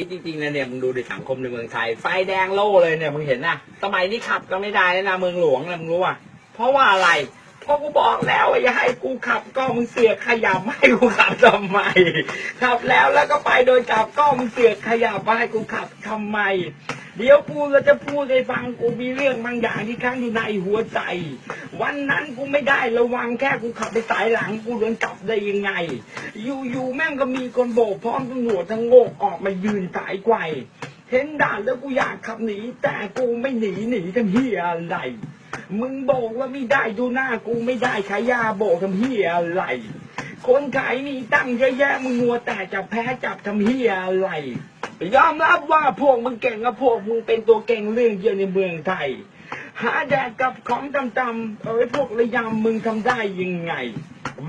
จริงๆนะเนี่ยมึงดูในสังคมในเมืองไทย ไฟแดงโล่เลยเนี่ยมึงเห็นนะสมัยนี้ขับก็ไม่ได้แล้วนะเมืองหลวงนะมึงรู้อะเพราะว่าอะไรเพราะกูบอกแล้วว่าอย่าให้กูขับก็มึงเสือกขยับไม่ให้กูขับทำไมขับแล้วแล้วก็ไปโดยขับก็มึงเสือกขยับไม่ให้กูขับทำไม เดี๋ยวกูเราจะพูดให้ฟังกูมีเรื่องบางอย่างที่ค้างอยู่ในหัวใจ วันนั้นกูไม่ได้ระวังแค่กูขับไปสายหลังกูโดนจับได้ยังไง อยู่ๆแม่งก็มีคนโบกพร้อมตำรวจทั้งโงกออกมายืนสายไกวเห็นด่านแล้วกูอยากขับหนี แต่กูไม่หนีหนีทำเฮียอะไร มึงโบกว่าไม่ได้ดูหน้ากูไม่ได้ขายยาโบกทำเฮียอะไร คนขายมีตั้งเยอะแยะมึงมัวแต่จะแพ้จับทำเฮียอะไร ยอมรับว่าพวกมึงเก่งกับพวกมึงเป็นตัวเก่งเรื่องเดียวในเมืองไทย หาแดกกับของตำๆเอ้พวกระยำมึงทำได้ยังไง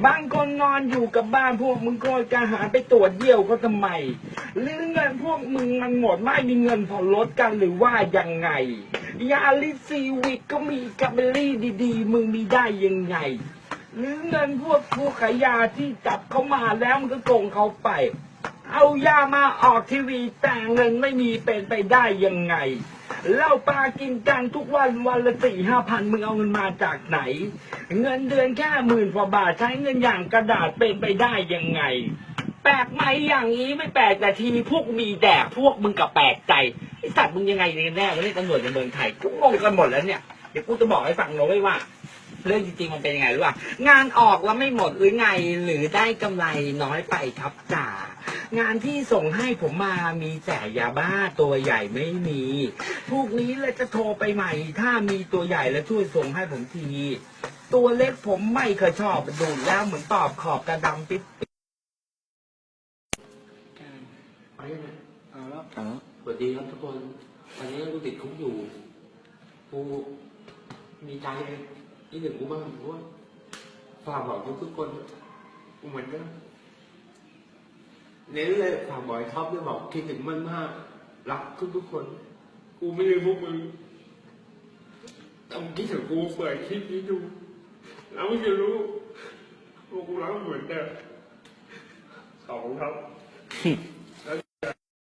บางคนนอนอยู่กับบ้านพวกมึงก็จะหาไปตรวจเยี่ยวก็ทำไม หรือเงินพวกมึงมันหมดไม่มีเงินผ่อนรถกันหรือว่ายังไง ยาลิซีวิกก็มีกับเบลลี่ดีๆ มึงมีได้ยังไง หรือเงินพวกผู้ขายยาที่จับเขามาแล้วมึงก็โกงเขาไป เอายามาออกทีวีแต่เงินไม่มีเป็นไปได้ยังไงเล้าปลากินกันทุกวันวันละสี่ห้าพันมึงเอาเงินมาจากไหน เงินเดือนแค่หมื่นกว่าบาทใช้เงินอย่างกระดาษเป็นไปได้ยังไง แปลกไหมอย่างนี้ไม่แปลกแต่ทีพวกมีแดกพวกมึงกับแปลกใจไอสัตว์มึงยังไงกันแน่วันนี้ตำรวจในเมืองไทยกูงงกันหมดแล้วเนี่ยเดี๋ยวกูจะบอกให้ฟังนะเว้ยว่าเรื่องจริงๆมันเป็นยังไงรู้ป่ะงานออกแล้วไม่หมดหรือไงหรือได้กำไรน้อยไปครับจ่า งานที่ส่งให้ผมมามีแต่ยาบ้าตัวใหญ่ไม่มีพวกนี้เลยจะโทรไปใหม่ ถ้ามีตัวใหญ่แล้วช่วยส่งให้ผมที ตัวเล็กผมไม่เคยชอบดูแล้วเหมือนตอบขอบกระดำปิ๊บไปยังไงเอาแล้วอ๋อสวัสดีครับทุกคนตอนนี้กูติดคุกอยู่กูมีใจที่หนึ่งกูบ้างเพราะว่าฝากบอกทุกคนกูเหมือนกัน เน้นเลยฝากบอกไอ้ท็อปด้วยบอกคิดถึงมันมาก รักทุกทุกๆคน กูไม่ลืมพวกมึงแต่มึงคิดถึงกูเปิดคลิปนี้ดู แล้วมึงจะรู้ว่ากูรักมึงเหมือนเดิมสองครับ